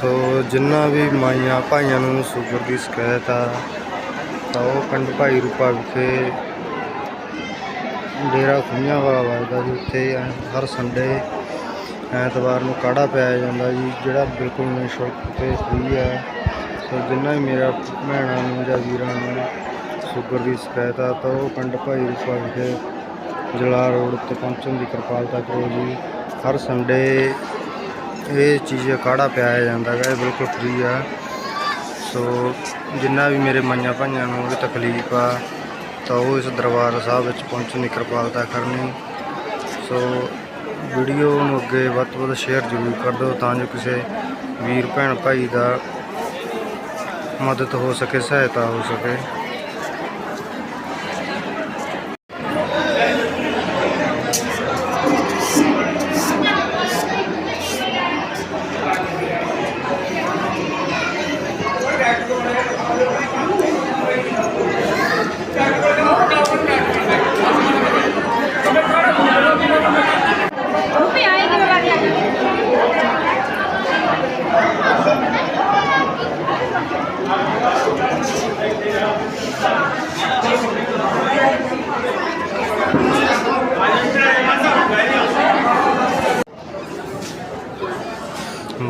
ਸੋ ਜਿੰਨਾ ਵੀ ਮਾਈਆਂ ਭਾਈਆਂ ਨੂੰ ਸ਼ੂਗਰ ਦੀ ਸ਼ਿਕਾਇਤ ਆ, ਤਾਂ ਉਹ ਪਿੰਡ ਭਾਈ ਰੂਪਾ ਵਿਖੇ ਡੇਰਾ ਖੁੰਝਾਂ ਵਾਲਾ ਵਜਦਾ ਜੀ, ਉੱਥੇ ਹਰ ਸੰਡੇ ਐਤਵਾਰ ਨੂੰ ਕਾੜਾ ਪਿਆਇਆ ਜਾਂਦਾ ਜੀ, ਜਿਹੜਾ ਬਿਲਕੁਲ ਨਿਸ਼ੁਲਕ ਤੇ ਫ੍ਰੀ ਹੈ। ਸੋ ਜਿੰਨਾ ਵੀ ਮੇਰਾ ਭੈਣਾਂ ਨੂੰ ਜਾਂ ਵੀਰਾਂ ਨੂੰ ਸ਼ੂਗਰ ਦੀ ਸ਼ਿਕਾਇਤ ਆ, ਤਾਂ ਉਹ ਪਿੰਡ ਭਾਈ ਰੂਪਾ ਵਿਖੇ ਜਲਾ ਰੋਡ ਤੇ ਪਹੁੰਚਣ ਦੀ ਕਿਰਪਾਲਤਾ ਕਰੋ ਜੀ। ਹਰ ਸੰਡੇ ਇਹ ਚੀਜ਼ ਕਾੜਾ ਪਿਆਇਆ ਜਾਂਦਾ ਹੈ ਇਹ ਬਿਲਕੁਲ ਫ੍ਰੀ ਆ। ਸੋ ਜਿੰਨਾ ਵੀ ਮੇਰੇ ਮਾਈਆਂ ਭਾਈਆਂ ਨੂੰ ਕੋਈ ਤਕਲੀਫ ਆ, ਤਾਂ ਉਹ ਇਸ ਦਰਬਾਰ ਸਾਹਿਬ ਵਿੱਚ ਪਹੁੰਚਣ ਦੀ ਕਿਰਪਾਲਤਾ ਕਰਨੀ। ਸੋ ਵੀਡੀਓ ਨੂੰ ਅੱਗੇ ਵੱਧ ਤੋਂ ਵੱਧ ਸ਼ੇਅਰ ਜ਼ਰੂਰ ਕਰ ਦਿਓ, ਤਾਂ ਜੋ ਕਿਸੇ ਵੀਰ, ਭੈਣ, ਭਾਈ ਦਾ ਮਦਦ ਹੋ ਸਕੇ, ਸਹਾਇਤਾ ਹੋ ਸਕੇ।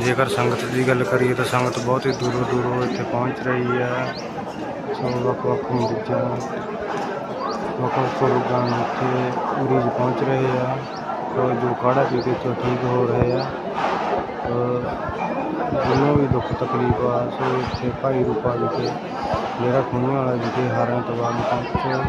ਜੇਕਰ ਸੰਗਤ ਦੀ ਗੱਲ ਕਰੀਏ ਤਾਂ ਸੰਗਤ ਬਹੁਤ ਹੀ ਦੂਰੋਂ ਦੂਰੋਂ ਇੱਥੇ ਪਹੁੰਚ ਰਹੀ ਹੈ। ਸੋ ਵੱਖ ਵੱਖ ਮਰੀਜ਼ਾਂ ਵੱਖ ਵੱਖ ਰੋਗਾਂ ਨੂੰ ਇੱਥੇ ਮਰੀਜ਼ ਪਹੁੰਚ ਰਹੇ ਆ। ਸੋ ਜੋ ਕਾੜਾ ਪੀ ਕੇ ਤੋਂ ਠੀਕ ਹੋ ਰਹੇ ਆ। ਸੋ ਵੀ ਦੁੱਖ ਤਕਲੀਫ ਆ ਸੋ ਇੱਥੇ ਭਾਈ ਰੂਪਾ ਵਿਖੇ ਮੇਰਾ ਖੂਹਾਂ ਵਾਲਾ ਵਿਖੇ ਹਾਰਾਂ ਤੋਂ ਬਾਅਦ ਪਹੁੰਚੋ